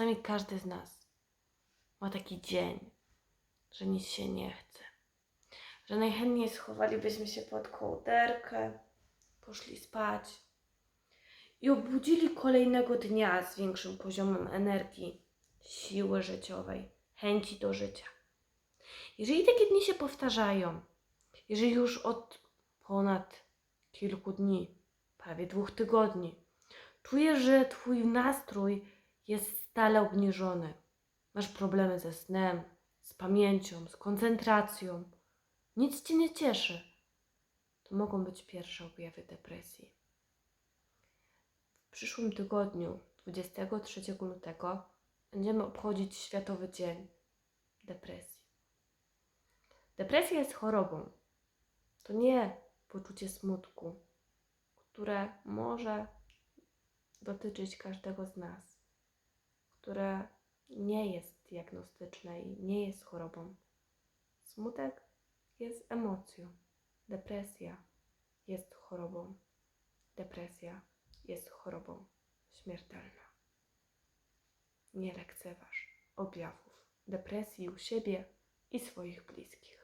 Czasami każdy z nas ma taki dzień, że nic się nie chce. Że najchętniej schowalibyśmy się pod kołderkę, poszli spać i obudzili kolejnego dnia z większym poziomem energii, siły życiowej, chęci do życia. Jeżeli takie dni się powtarzają, jeżeli już od ponad kilku dni, prawie dwóch tygodni, czujesz, że twój nastrój jest stale obniżony, masz problemy ze snem, z pamięcią, z koncentracją, nic cię nie cieszy, to mogą być pierwsze objawy depresji. W przyszłym tygodniu, 23 lutego, będziemy obchodzić Światowy Dzień Depresji. Depresja jest chorobą. To nie poczucie smutku, które może dotyczyć każdego z nas, które nie jest diagnostyczne i nie jest chorobą. Smutek jest emocją. Depresja jest chorobą. Depresja jest chorobą śmiertelna. Nie lekceważ objawów depresji u siebie i swoich bliskich.